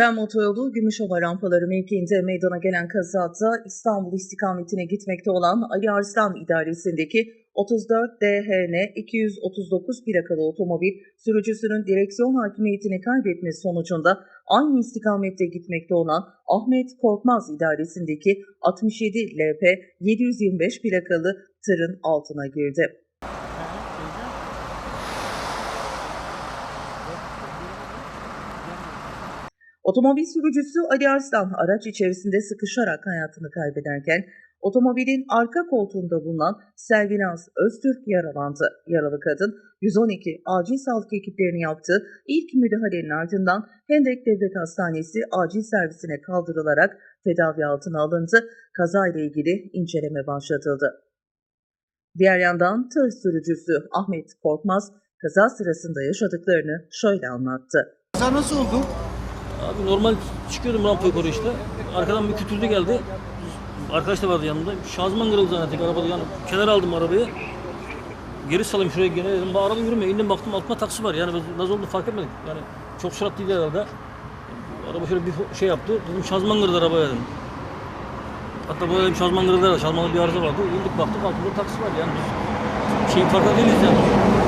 Tem otoyolu Gümüşova rampaları mevkiinde meydana gelen kazada İstanbul istikametine gitmekte olan Ali Arslan idaresindeki 34 DHN 239 plakalı otomobil sürücüsünün direksiyon hakimiyetini kaybetmesi sonucunda aynı istikamette gitmekte olan Ahmet Korkmaz idaresindeki 67 LP 725 plakalı tırın altına girdi. Otomobil sürücüsü Ali Arslan araç içerisinde sıkışarak hayatını kaybederken otomobilin arka koltuğunda bulunan Selvinaz Öztürk yaralandı. Yaralı kadın 112 acil sağlık ekiplerinin yaptığı ilk müdahalenin ardından Hendek Devlet Hastanesi acil servisine kaldırılarak tedavi altına alındı. Kaza ile ilgili inceleme başlatıldı. Diğer yandan tır sürücüsü Ahmet Korkmaz kaza sırasında yaşadıklarını şöyle anlattı. Kaza nasıl oldu? Abi normal çıkıyordum rampa yukarı işte. Arkadan bir kütürdü geldi. Arkadaş da vardı yanımda. Şanzıman kırıldı zannettik arabada yani. Kenara aldım arabayı. Geri salayım şuraya gene dedim. Araba yürümüyor. İndim baktım altında taksi var. Yani nasıl oldu fark etmedik. Yani çok süratliydi herhalde. Araba şöyle bir şey yaptı. Dedim şanzıman kırıldı arabaya dedim. Hatta böyle dedim şanzıman kırıldı herhalde. Şanzımanda bir arıza vardı. İndik baktık altında taksi var yani. Biz şeyin farkında değiliz yani.